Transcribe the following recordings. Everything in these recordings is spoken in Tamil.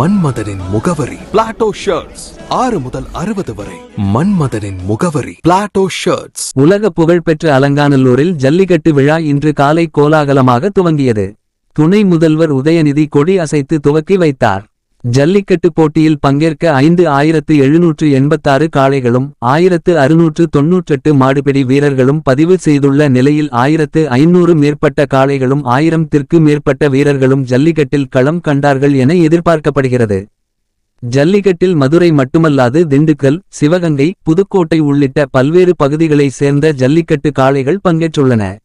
மன்மதனின் முகவரி. பிளாட்டோ ஷர்ட்ஸ் ஆறு முதல் அறுபது வரை. மன்மதனின் முகவரி. பிளாட்டோ ஷர்ட்ஸ் உலக புகழ்பெற்ற அலங்காநல்லூரில் ஜல்லிக்கட்டு விழா இன்று காலை கோலாகலமாக துவங்கியது. துணை முதல்வர் உதயநிதி கொடி அசைத்து துவக்கி வைத்தார். ஜல்லிக்கட்டு போட்டியில் பங்கேற்க ஐந்து ஆயிரத்து எழுநூற்று எண்பத்தாறு காளைகளும் ஆயிரத்து அறுநூற்று தொன்னூற்றெட்டு மாடுபிடி வீரர்களும் பதிவு செய்துள்ள நிலையில் ஆயிரத்து ஐநூறு மேற்பட்ட காளைகளும் ஆயிரம்திற்கு மேற்பட்ட வீரர்களும் ஜல்லிக்கட்டில் களம் கண்டார்கள் என எதிர்பார்க்கப்படுகிறது. ஜல்லிக்கட்டில் மதுரை மட்டுமல்லாது திண்டுக்கல் சிவகங்கை புதுக்கோட்டை உள்ளிட்ட பல்வேறு பகுதிகளைச் சேர்ந்த ஜல்லிக்கட்டு காளைகள் பங்கேற்றுள்ளன.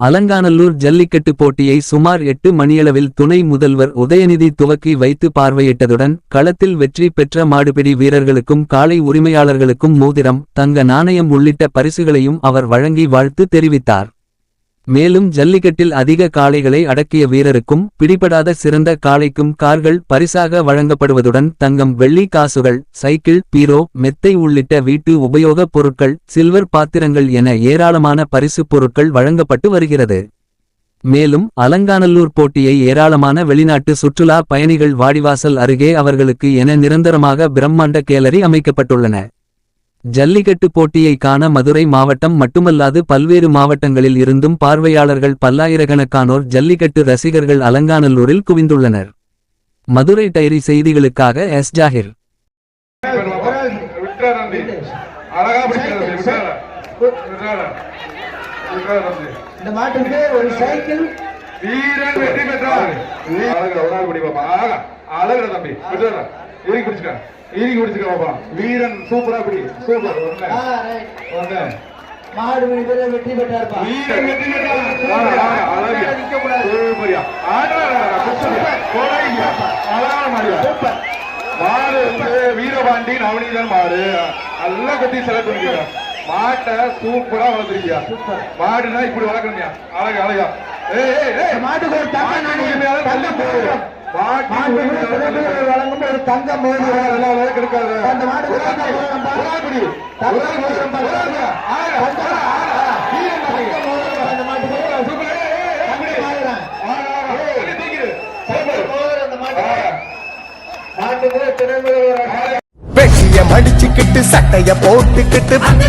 அலங்காநல்லூர் ஜல்லிக்கட்டு போட்டியை சுமார் எட்டு மணியளவில் துணை முதல்வர் உதயநிதி துவக்கி வைத்து பார்வையிட்டதுடன் களத்தில் வெற்றி பெற்ற மாடுபிடி வீரர்களுக்கும் காளை உரிமையாளர்களுக்கும் மோதிரம் தங்க நாணயம் உள்ளிட்ட பரிசுகளையும் அவர் வழங்கி வாழ்த்து தெரிவித்தார். மேலும் ஜல்லிக்கட்டில் அதிக காளைகளை அடக்கிய வீரருக்கும் பிடிபடாத சிறந்த காளைக்கும் கார்கள் பரிசாக வழங்கப்படுவதுடன் தங்கம் வெள்ளி காசுகள் சைக்கிள் பீரோ மெத்தை உள்ளிட்ட வீட்டு உபயோகப் பொருட்கள் சில்வர் பாத்திரங்கள் என ஏராளமான பரிசுப் பொருட்கள் வழங்கப்பட்டு வருகிறது. மேலும் அலங்காநல்லூர் போட்டியை ஏராளமான வெளிநாட்டு சுற்றுலா பயணிகள் வாடிவாசல் அருகே அவர்களுக்கு என நிரந்தரமாக பிரம்மாண்ட கேலரி அமைக்கப்பட்டுள்ளன. ஜல்லிக்கட்டு போட்டியை காண மதுரை மாவட்டம் மட்டுமல்லாது பல்வேறு மாவட்டங்களில் இருந்தும் பார்வையாளர்கள் பல்லாயிரக்கணக்கானோர் ஜல்லிக்கட்டு ரசிகர்கள் அலங்காநல்லூரில் குவிந்துள்ளனர். மதுரை டைரி செய்திகளுக்காக எஸ். ஜாகிர். வீரன் வெற்றி பெற்றார். அழகு ஒரு நாள் பிடி பாப்பா அழகா அழகுடா தம்பி இறுக்கி பிடிச்சுக்க. இறுக்கி பிடிச்சுக்க பாப்பா. வீரன் சூப்பரா பிடி. சூப்பர் ஒண்ணு. ஒண்ணு. மாடு மணி பேர் வெற்றி பெற்றார்ப்பா. வீரன் வெற்றி பெற்றார் அழகு. சூப்பரியா அழகான மாடியா மாடு வந்து வீரபாண்டி நவநீதன் மாடு. நல்லா கட்டி செலக்ட் பண்ணிக்க மாட்டை சூப்பரா வளர்த்துருக்கியா. மாடுனா இப்படி வளர்க்கணும்யா. அழகா அழகா. ஏய் ஏய் மாட்டுக்கு ஒரு தங்க நாணயம், தங்க. வழங்கும் ஒரு தங்க வளர்க்க இருக்காது அந்த வெட்டிய மடிச்சுக்கிட்டு சட்டைய போட்டுக்கிட்டு பாட்டோ